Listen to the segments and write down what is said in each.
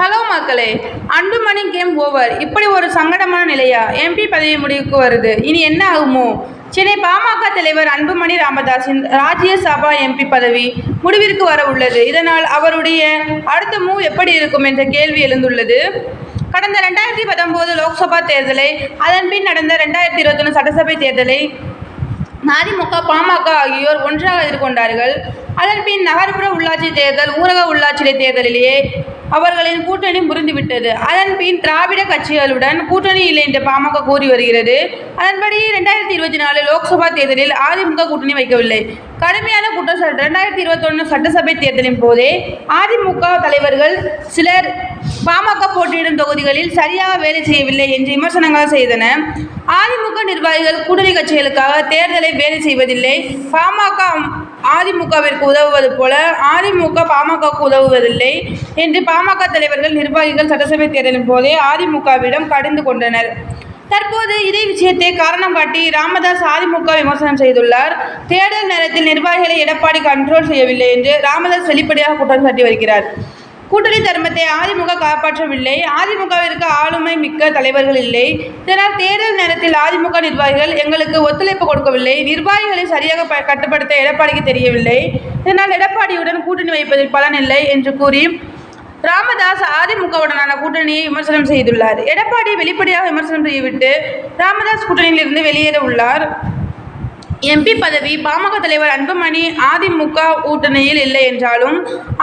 Hello மக்களே Anbumani game over இப்படி ஒரு சங்கடமான நிலையா? எம்பி பதவி முடிவுக்கு வருது. இனி என்ன ஆகுமோ? சென்னை பாமக தலைவர் அன்புமணி ராமதாஸின் ராஜ்யசபா எம்பி பதவி முடிவிற்கு வர உள்ளது. இதனால் அவருடைய அடுத்த மூவ் எப்படி இருக்கும் என்ற கேள்வி எழுந்துள்ளது. கடந்த ரெண்டாயிரத்தி பத்தொம்போது லோக்சபா தேர்தலை அதன் பின் நடந்த ரெண்டாயிரத்தி இருபத்தொன்று சட்டசபை தேர்தலை அதிமுக பாமக ஆகியோர் ஒன்றாக எதிர்கொண்டார்கள். அதன்பின் நகர்ப்புற உள்ளாட்சி தேர்தல் ஊரக உள்ளாட்சி தேர்தலிலேயே அவர்களின் கூட்டணி முறிந்துவிட்டது. அதன்பின் திராவிட கட்சிகளுடன் கூட்டணி இல்லை என்று பாமக கூறி வருகிறது. அதன்படி ரெண்டாயிரத்தி இருபத்தி நாலு லோக்சபா தேர்தலில் அதிமுக கூட்டணி வைக்கவில்லை. கடுமையான குற்றச்சாட்டு. ரெண்டாயிரத்தி இருபத்தொன்று சட்டசபை தேர்தலின் போதே அதிமுக தலைவர்கள் சிலர் பாமக போட்டியிடும் தொகுதிகளில் சரியாக வேலை செய்யவில்லை என்று விமர்சனங்கள் செய்தன. அதிமுக நிர்வாகிகள் கூட்டணி கட்சிகளுக்காக தேர்தலை வேலை செய்வதில்லை. பாமக அதிமுகவிற்கு உதவுவது போல அதிமுக பாமகவுக்கு உதவுவதில்லை என்று பாமக தலைவர்கள் நிர்வாகிகள் சட்டசபை தேர்தலின் போதே அதிமுகவிடம் கடிந்து கொண்டனர். தற்போது இதே விஷயத்தை காரணம் காட்டி ராமதாஸ் அதிமுக விமர்சனம் செய்துள்ளார். தேர்தல் நேரத்தில் நிர்வாகிகளை எடப்பாடி கண்ட்ரோல் செய்யவில்லை என்று ராமதாஸ் வெளிப்படையாக குற்றம் சாட்டி வருகிறார். கூட்டணி தர்மத்தை அதிமுக காப்பாற்றவில்லை. அதிமுகவிற்கு ஆளுமை மிக்க தலைவர்கள் இல்லை. இதனால் தேர்தல் நேரத்தில் அதிமுக நிர்வாகிகள் எங்களுக்கு ஒத்துழைப்பு கொடுக்கவில்லை. நிர்வாகிகளை சரியாக கட்டுப்படுத்த எடப்பாடிக்கு தெரியவில்லை. இதனால் எடப்பாடியுடன் கூட்டணி வைப்பதில் பலனில்லை என்று கூறி ராமதாஸ் அதிமுகவுடனான கூட்டணியை விமர்சனம் செய்துள்ளார். எடப்பாடி வெளிப்படையாக விமர்சனம் செய்துவிட்டு ராமதாஸ் கூட்டணியிலிருந்து வெளியேற உள்ளார். எம்பி பதவி பாமக தலைவர் அன்புமணி அதிமுக கூட்டணியில் இல்லை என்றாலும்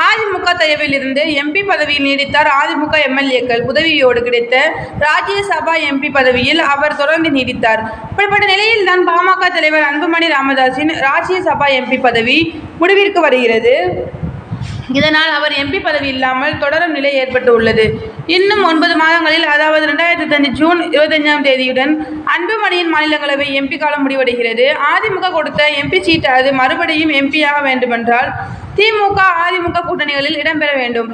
அதிமுக தலைவில் இருந்து எம்பி பதவியை நீடித்தார் அதிமுக எம்எல்ஏக்கள். உதவியோடு கிடைத்த ராஜ்யசபா எம்பி பதவியில் அவர் தொடர்ந்து நீடித்தார். இப்படிப்பட்ட நிலையில் தான் பாமக தலைவர் அன்புமணி ராமதாஸின் ராஜ்யசபா எம்பி பதவி முடிவிற்கு வருகிறது. இதனால் அவர் எம்பி பதவி இல்லாமல் தொடரும் நிலை ஏற்பட்டு உள்ளது. இன்னும் ஒன்பது மாதங்களில் அதாவது ரெண்டாயிரத்தி இருபத்தஞ்சு ஜூன் இருபத்தஞ்சாம் தேதியுடன் அன்புமணியின் மாநிலங்களவை எம்பி காலம் முடிவடைகிறது. அதிமுக கொடுத்த எம்பி சீட் அது மறுபடியும் எம்பியாக வேண்டுமென்றால் திமுக அதிமுக கூட்டணிகளில் இடம்பெற வேண்டும்.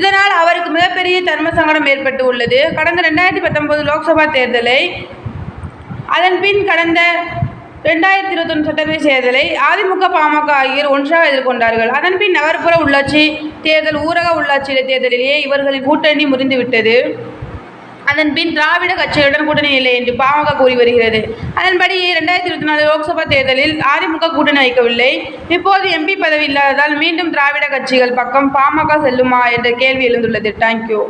இதனால் அவருக்கு மிகப்பெரிய தர்ம சங்கடம் ஏற்பட்டு உள்ளது. கடந்த ரெண்டாயிரத்தி பத்தொன்பது லோக்சபா தேர்தலை அதன் பின் கடந்த ரெண்டாயிரத்தி இருபத்தொன்று சட்டமன்ற தேர்தலை அதிமுக பாமக ஆகியோர் ஒன்றாக எதிர்கொண்டார்கள். அதன்பின் நகர்ப்புற உள்ளாட்சி தேர்தல் ஊரக உள்ளாட்சி தேர்தலிலேயே இவர்களின் கூட்டணி முறிந்துவிட்டது. அதன்பின் திராவிட கட்சியுடன் கூட்டணி இல்லை என்று பாமக கூறி வருகிறது. அதன்படி ரெண்டாயிரத்தி இருபத்தி நாலு லோக்சபா தேர்தலில் அதிமுக கூட்டணி வைக்கவில்லை. இப்போது எம்பி பதவி இல்லாததால் மீண்டும் திராவிட கட்சிகள் பக்கம் பாமக செல்லுமா என்ற கேள்வி எழுந்துள்ளது. தேங்க்யூ